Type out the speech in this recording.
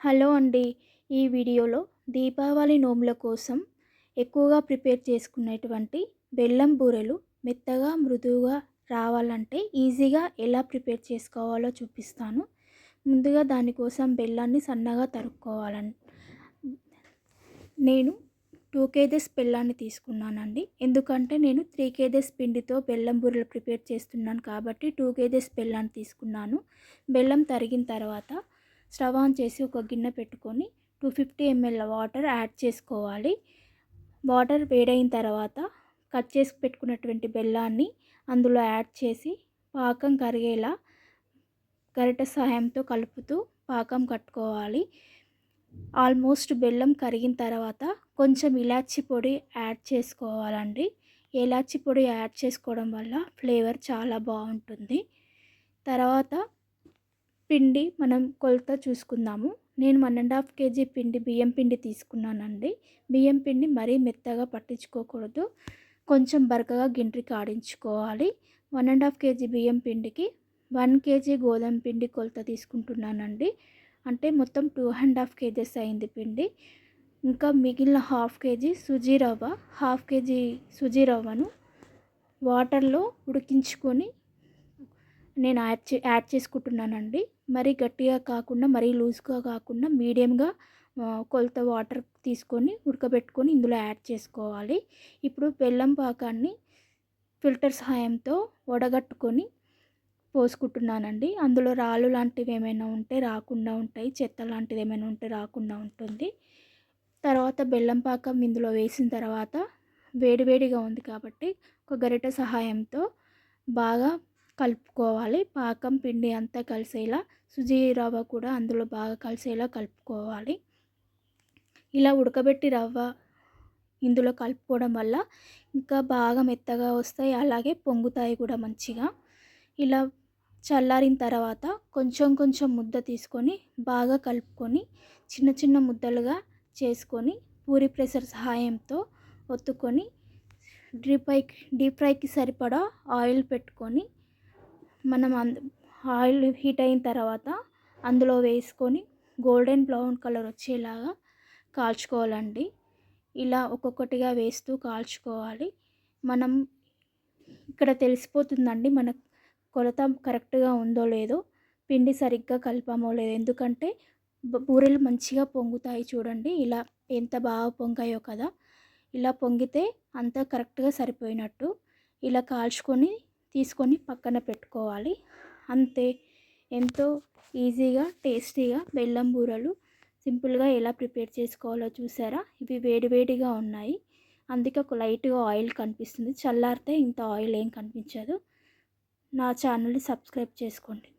Hello అండి. ఈ వీడియోలో దీపావళి నోముల కోసం ఎక్కువగా ప్రిపేర్ చేసుకునేటువంటి బెల్లం బూరెలు మెత్తగా మృదువుగా రావాలంటే ఈజీగా ఎలా ప్రిపేర్ చేసుకోవాలో చూపిస్తాను. ముందుగా దానికోసం బెల్లాన్ని సన్నగా తరుక్కోవాలని నేను టూ కేజెస్ బెల్లాన్ని తీసుకున్నానండి. ఎందుకంటే నేను త్రీ కేజెస్ పిండితో బెల్లం బూరెలు ప్రిపేర్ చేస్తున్నాను కాబట్టి టూ కేజెస్ బెల్లాన్ని తీసుకున్నాను. బెల్లం తరిగిన తర్వాత స్టవ్ ఆన్ చేసి ఒక గిన్నె పెట్టుకొని two fifty ML water add చేసుకోవాలి. వాటర్ వేడైన తర్వాత కట్ చేసి పెట్టుకున్నటువంటి బెల్లాన్ని అందులో యాడ్ చేసి పాకం కరిగేలా గరిట సహాయంతో కలుపుతూ పాకం కట్టుకోవాలి. ఆల్మోస్ట్ బెల్లం కరిగిన తర్వాత కొంచెం ఇలాచి పొడి యాడ్ చేసుకోవాలండి. ఇలాచి పొడి యాడ్ చేసుకోవడం వల్ల ఫ్లేవర్ చాలా బాగుంటుంది. తర్వాత పిండి మనం కొలత చూసుకుందాము. నేను వన్ అండ్ హాఫ్ కేజీ పిండి బియ్యం పిండి తీసుకున్నానండి. బియ్యం పిండి మరీ మెత్తగా పట్టించుకోకూడదు. కొంచెం బరకగా గింట్రికి ఆడించుకోవాలి వన్ అండ్ హాఫ్ కేజీ బియ్యం పిండికి వన్ కేజీ గోధుమ పిండి కొలత తీసుకుంటున్నానండి. అంటే మొత్తం టూ అండ్ హాఫ్ కేజెస్ అయింది పిండి. ఇంకా మిగిలిన హాఫ్ కేజీ సుజీ రవ్వ హాఫ్ కేజీ సుజీ రవ్వను వాటర్లో ఉడికించుకొని నేను యాడ్ చే యాడ్ చేసుకుంటున్నానండి. మరీ గట్టిగా కాకుండా మరీ లూజ్గా కాకుండా మీడియంగా కొలత వాటర్ తీసుకొని ఉడకబెట్టుకొని ఇందులో యాడ్ చేసుకోవాలి. ఇప్పుడు బెల్లం పాకాన్ని ఫిల్టర్ సహాయంతో వడగట్టుకొని పోసుకుంటున్నానండి. అందులో రాళ్ళు లాంటివి ఏమైనా ఉంటే రాకుండా ఉంటాయి. చెత్త లాంటిది ఏమైనా ఉంటే రాకుండా ఉంటుంది. తర్వాత బెల్లం పాకం ఇందులో వేసిన తర్వాత వేడివేడిగా ఉంది కాబట్టి ఒక గరిట సహాయంతో బాగా కలుపుకోవాలి. పాకం పిండి అంతా కలిసేలా సుజీ రవ్వ కూడా అందులో బాగా కలిసేలా కలుపుకోవాలి. ఇలా ఉడకబెట్టి రవ్వ ఇందులో కలుపుకోవడం వల్ల ఇంకా బాగా మెత్తగా వస్తాయి. అలాగే పొంగుతాయి కూడా మంచిగా. ఇలా చల్లారిన తర్వాత కొంచెం కొంచెం ముద్ద తీసుకొని బాగా కలుపుకొని చిన్న చిన్న ముద్దలుగా చేసుకొని పూరి ప్రెషర్ సహాయంతో ఒత్తుకొని డీప్ ఫ్రైకి డీప్ ఫ్రైకి సరిపడా ఆయిల్ పెట్టుకొని మనం ఆయిల్ హీట్ అయిన తర్వాత అందులో వేసుకొని గోల్డెన్ బ్రౌన్ కలర్ వచ్చేలాగా కాల్చుకోవాలండి. ఇలా ఒక్కొక్కటిగా వేస్తూ కాల్చుకోవాలి. మనం ఇక్కడ తెలిసిపోతుందండి మన కొలత కరెక్ట్గా ఉందో లేదో పిండి సరిగ్గా కలిపామో లేదో. ఎందుకంటే బూరెలు మంచిగా పొంగుతాయి చూడండి. ఇలా ఎంత బాగా పొంగాయో కదా. ఇలా పొంగితే అంతా కరెక్ట్గా సరిపోయినట్టు. ఇలా కాల్చుకొని తీసుకొని పక్కన పెట్టుకోవాలి. అంతే. ఎంతో ఈజీగా టేస్టీగా బెల్లం బూరలు సింపుల్గా ఎలా ప్రిపేర్ చేసుకోవాలో చూసారా? ఇవి వేడివేడిగా ఉన్నాయి. అందుకే ఒక లైట్గా ఆయిల్ కనిపిస్తుంది. చల్లారితే ఇంత ఆయిల్ ఏం కనిపించదు. నా ఛానల్ని సబ్స్క్రైబ్ చేసుకోండి.